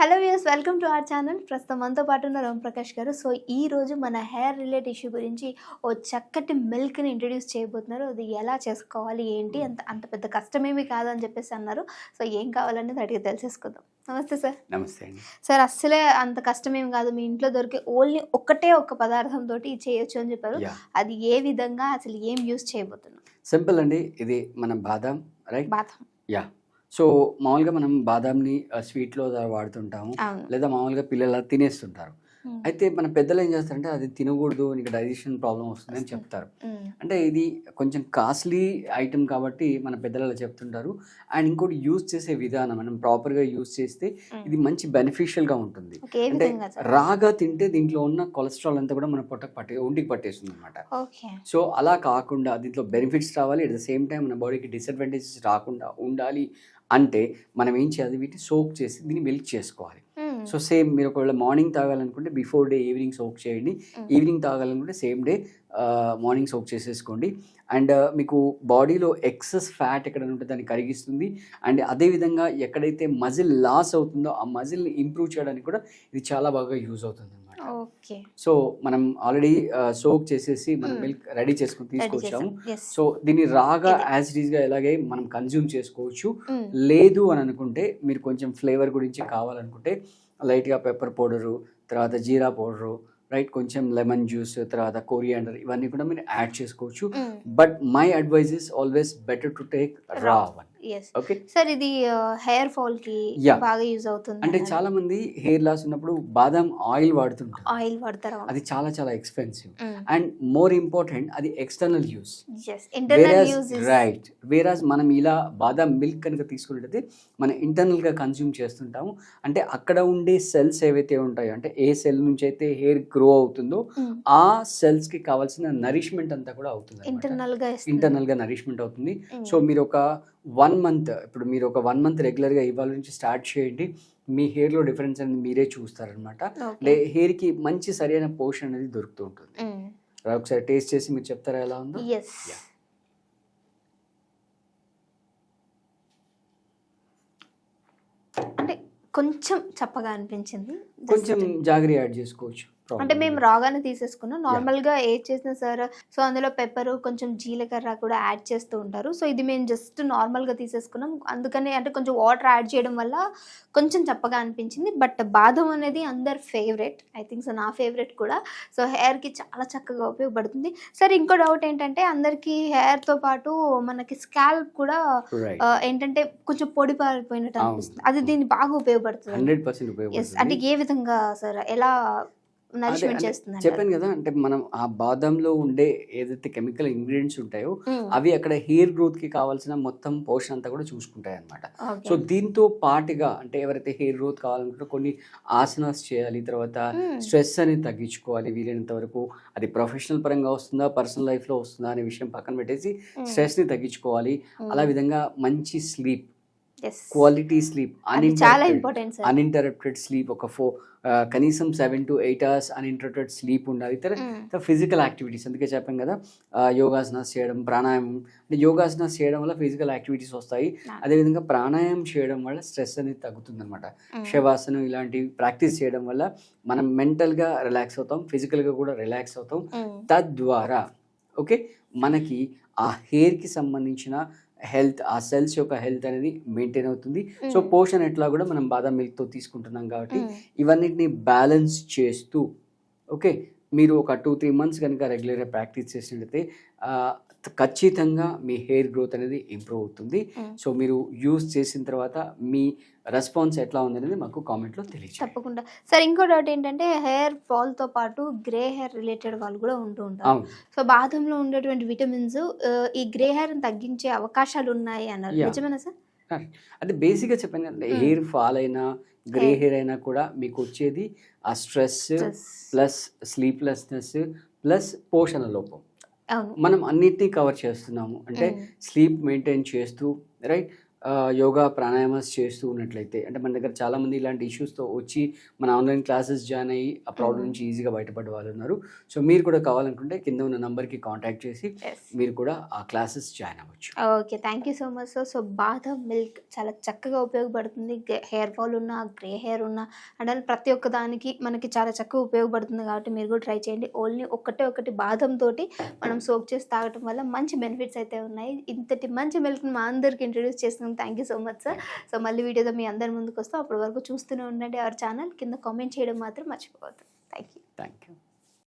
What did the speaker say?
Hello views welcome to our channel ప్రస్తుతం మనతో పాటు ఉన్న ప్రకాష్ గారు. సో ఈ రోజు మన హెయిర్ రిలేట్ ఇష్యూ గురించి ఓ చక్కటి మిల్క్ని ఇంట్రడ్యూస్ చేయబోతున్నారు. అది ఎలా చేసుకోవాలి ఏంటి? అంత అంత పెద్ద కష్టమేమీ కాదని చెప్పేసి అన్నారు. సో ఏం కావాలనేది అడిగి తెలిసేసుకుందాం. నమస్తే సార్. నమస్తే అండి. సార్ అస్సలే అంత కష్టమేం కాదు. మీ ఇంట్లో దొరికే ఓన్లీ ఒక్కటే ఒక పదార్థం తోటి చేయొచ్చు అని చెప్పారు. అది ఏ విధంగా అసలు ఏం యూస్ చేయబోతున్నాం సింపుల్ అండి. ఇది మన బాదాం రైట్ బాదం. యా సో మామూలుగా మనం బాదాంని స్వీట్లో వాడుతుంటాము. లేదా మామూలుగా పిల్లలు తినేస్తుంటారు. అయితే మన పెద్దలు ఏం చేస్తారంటే అది తినకూడదు నీకు డైజెషన్ ప్రాబ్లం వస్తుంది అని చెప్తారు. అంటే ఇది కొంచెం కాస్ట్లీ ఐటమ్ కాబట్టి మన పెద్దలు అలా చెప్తుంటారు. అండ్ ఇంకోటి యూస్ చేసే విధానం మనం ప్రాపర్గా యూస్ చేస్తే. ఇది మంచి బెనిఫిషియల్గా ఉంటుంది. అంటే రాగా తింటే దీంట్లో ఉన్న కొలెస్ట్రాల్ అంతా కూడా మన పొట్టకు పట్టే ఒంటికి పట్టేస్తుంది అనమాట సో అలా కాకుండా దీంట్లో బెనిఫిట్స్ రావాలి. అట్ ద సేమ్ టైం మన బాడీకి డిసడ్వాంటేజెస్ రాకుండా ఉండాలి అంటే మనం ఏం చేయాలి? వీటిని సోక్ చేసి దీన్ని మిల్క్ చేసుకోవాలి. సో సేమ్ మీరు ఒకవేళ మార్నింగ్ తాగాలనుకుంటే బిఫోర్ డే ఈవినింగ్ సోక్ చేయండి. ఈవినింగ్ తాగాలనుకుంటే సేమ్ డే మార్నింగ్ సోక్ చేసేసుకోండి. అండ్ మీకు బాడీలో ఎక్సెస్ ఫ్యాట్ ఎక్కడ ఉంటే దాన్ని కరిగిస్తుంది. అండ్ అదేవిధంగా ఎక్కడైతే మజిల్ లాస్ అవుతుందో ఆ మజిల్ని ఇంప్రూవ్ చేయడానికి కూడా ఇది చాలా బాగా యూజ్ అవుతుంది. ఓకే. సో మనం ఆల్రెడీ సోక్ చేసేసి మనం Mm. మిల్క్ రెడీ చేసుకుని తీసుకొచ్చాము. సో దీన్ని రాగా. యాజ్ ఇట్ ఈస్గా ఎలాగే మనం కన్జ్యూమ్ చేసుకోవచ్చు. లేదు అని అనుకుంటే మీరు కొంచెం ఫ్లేవర్ గురించి కావాలనుకుంటే లైట్గా పెప్పర్ పౌడరు తర్వాత జీరా పౌడరు రైట్ కొంచెం లెమన్ జ్యూస్ తర్వాత కొరియాండర్ ఇవన్నీ కూడా మీరు యాడ్ చేసుకోవచ్చు. But my advice is always better to take raw. One okay sir ఇది హెయిర్ ఫాల్కి. బాగా యూజ్ అవుతుంది అంటే చాలా మంది హెయిర్ లాస్ ఉన్నప్పుడు బాదాం ఆయిల్ వాడుతుంటారు. ఆయిల్ వాడతారు అది చాలా చాలా ఎక్స్పెన్సివ్ అండ్ మోర్ ఇంపార్టెంట్ అది external use internal right whereas మనం ఇలా బాదాం మిల్క్ కనుక తీసుకున్నట్టయితే మనం ఇంటర్నల్గా కన్జ్యూమ్ చేస్తుంటాము. అంటే అక్కడ ఉండే సెల్స్ ఏవైతే ఉంటాయో అంటే ఏ సెల్ నుంచి అయితే హెయిర్ గ్రో అవుతుందో ఆ సెల్స్కి కావాల్సిన నరిష్మెంట్ అంతా కూడా అవుతుంది ఇంటర్నల్గా ఇస్తుంది. ఇంటర్నల్గా నరిష్మెంట్ అవుతుంది. Mm. సో మీరు ఒక వన్ మంత్ ఇప్పుడు మీరు ఒక వన్ మంత్ రెగ్యులర్గా ఇవాళ నుంచి స్టార్ట్ చేయండి మీ హెయిర్లో డిఫరెన్స్ అనేది మీరే చూస్తారనమాట. అంటే హెయిర్కి మంచి సరైన పోషన్ అనేది దొరుకుతూ ఉంటుంది. ఒకసారి టేస్ట్ చేసి మీరు చెప్తారా ఎలా ఉందో. అంటే కొంచెం చప్పగా అనిపించింది కొంచెం జాగ్రత్త యాడ్ చేసుకోవచ్చు అంటే మేము రాగానే తీసేసుకున్నాం. నార్మల్గా ఏది చేసినా సార్ సో అందులో పెప్పర్ కొంచెం జీలకర్ర కూడా యాడ్ చేస్తూ ఉంటారు. సో ఇది మేము జస్ట్ నార్మల్గా తీసేసుకున్నాం. అందుకని అంటే కొంచెం వాటర్ యాడ్ చేయడం వల్ల కొంచెం చప్పగా అనిపించింది. బట్ బాదం అనేది అందరి ఫేవరెట్. ఐ థింక్ సో నా ఫేవరెట్ కూడా. సో హెయిర్కి చాలా చక్కగా ఉపయోగపడుతుంది. సార్ ఇంకో డౌట్ ఏంటంటే అందరికి హెయిర్తో పాటు మనకి స్కాల్ప్ కూడా ఏంటంటే కొంచెం పొడి పారిపోయినట్టు. అనిపిస్తుంది. అది దీన్ని బాగా ఉపయోగపడుతుంది. అంటే ఏ విధంగా సార్? ఎలా నరిష్మెంట్ చేస్తుంది చెప్పాను కదా అంటే మనం ఆ బాదంలో ఉండే ఏదైతే కెమికల్ ఇంగ్రీడియంట్స్ ఉంటాయో అవి అక్కడ హెయిర్ గ్రోత్కి కావాల్సిన మొత్తం పోషన్ అంతా కూడా చూసుకుంటాయి అనమాట సో దీంతో పాటుగా అంటే ఎవరైతే హెయిర్ గ్రోత్ కావాలనుకుంటే కొన్ని ఆసనాస్ చేయాలి తర్వాత స్ట్రెస్ అనేది తగ్గించుకోవాలి వీలైనంత వరకు. అది ప్రొఫెషనల్ పరంగా వస్తుందా పర్సనల్ లైఫ్లో వస్తుందా అనే విషయం పక్కన పెట్టేసి స్ట్రెస్ని తగ్గించుకోవాలి. అలా విధంగా మంచి స్లీప్ క్వాలిటీ స్లీప్ చాలా ఇంపార్టెంట్ అన్ఇంటరప్టెడ్ స్లీప్ ఒక ఫో కనీసం seven to eight hours uninterrupted sleep ఉండాలి. ఇతర ఫిజికల్ యాక్టివిటీస్ అందుకే చెప్పాం కదా యోగాసనాస్ చేయడం ప్రాణాయామం అంటే యోగాసనాస్ చేయడం వల్ల ఫిజికల్ యాక్టివిటీస్ వస్తాయి. అదేవిధంగా ప్రాణాయామం చేయడం వల్ల స్ట్రెస్ అనేది తగ్గుతుంది అనమాట శవాసనం ఇలాంటివి ప్రాక్టీస్ చేయడం వల్ల మనం మెంటల్గా రిలాక్స్ అవుతాం ఫిజికల్గా కూడా రిలాక్స్ అవుతాం. తద్వారా ఓకే మనకి ఆ హెయిర్కి సంబంధించిన హెల్త్ ఆ సెల్స్ యొక్క హెల్త్ అనేది మెయింటైన్ అవుతుంది. సో పోషన్ ఎట్లా కూడా మనం బాదం మిల్క్తో తీసుకుంటున్నాం కాబట్టి ఇవన్నిటిని బ్యాలెన్స్ చేస్తూ ఓకే? మీరు ఒక టూ త్రీ మంత్స్ కనుక రెగ్యులర్గా ప్రాక్టీస్ చేసినట్లయితే ఖచ్చితంగా మీ హెయిర్ గ్రోత్ అనేది ఇంప్రూవ్ అవుతుంది. సో మీరు యూస్ చేసిన తర్వాత మీ రెస్పాన్స్ ఎట్లా ఉందనేది మాకు కామెంట్లో తెలియచేయండి. తప్పకుండా. సార్ ఇంకో డౌట్ ఏంటంటే హెయిర్ ఫాల్తో పాటు గ్రే హెయిర్ రిలేటెడ్ వాళ్ళు కూడా ఉంటూ ఉంటారు. సో బాదంలో ఉండేటువంటి విటమిన్స్ ఈ గ్రే హెయిర్ తగ్గించే అవకాశాలు ఉన్నాయి అన్నారు. నిజమేనా సార్? అంటే బేసిక్గా చెప్పాను కదా. హెయిర్ ఫాల్ అయినా గ్రే. హెయిర్ అయినా కూడా మీకు వచ్చేది ఆ స్ట్రెస్ ప్లస్ స్లీప్లెస్నెస్ ప్లస్ పోషణ లోపం మనం అన్నిటినీ కవర్ చేస్తున్నాము అంటే. స్లీప్ మెయింటైన్ చేస్తూ రైట్ యోగా ప్రాణాయామాస్ చేస్తూ ఉన్నట్లయితే అంటే మన దగ్గర చాలామంది ఇలాంటి ఇష్యూస్తో వచ్చి మన ఆన్లైన్ క్లాసెస్ జాయిన్ అయ్యి ఆ ప్రాబ్లం Mhm. నుంచి ఈజీగా బయటపడే వాళ్ళు ఉన్నారు. సో మీరు కూడా కావాలనుకుంటే కింద ఉన్న నంబర్కి కాంటాక్ట్ చేసి మీరు కూడా ఆ క్లాసెస్ జాయిన్ అవ్వచ్చు. Okay thank you so much sir so బాదం మిల్క్ చాలా చక్కగా ఉపయోగపడుతుంది. హెయిర్ ఫాల్ ఉన్న గ్రే హెయిర్ ఉన్న అండ్ ప్రతి ఒక్క దానికి మనకి చాలా చక్కగా ఉపయోగపడుతుంది కాబట్టి మీరు కూడా ట్రై చేయండి. ఓన్లీ ఒకటే ఒకటి బాదం తోటి మనం సోక్ చేసి తాగటం వల్ల మంచి బెనిఫిట్స్ అయితే ఉన్నాయి. ఇంతటి మంచి మిల్క్ని మా అందరికి introduce thank you so much sir so మళ్ళీ వీడియోతో మీ అందరి ముందుకు వస్తాం. అప్పటి వరకు చూస్తూనే ఉండండి. అవర్ ఛానల్ కింద కామెంట్ చేయడం మాత్రం మర్చిపోవద్దు. Thank you thank you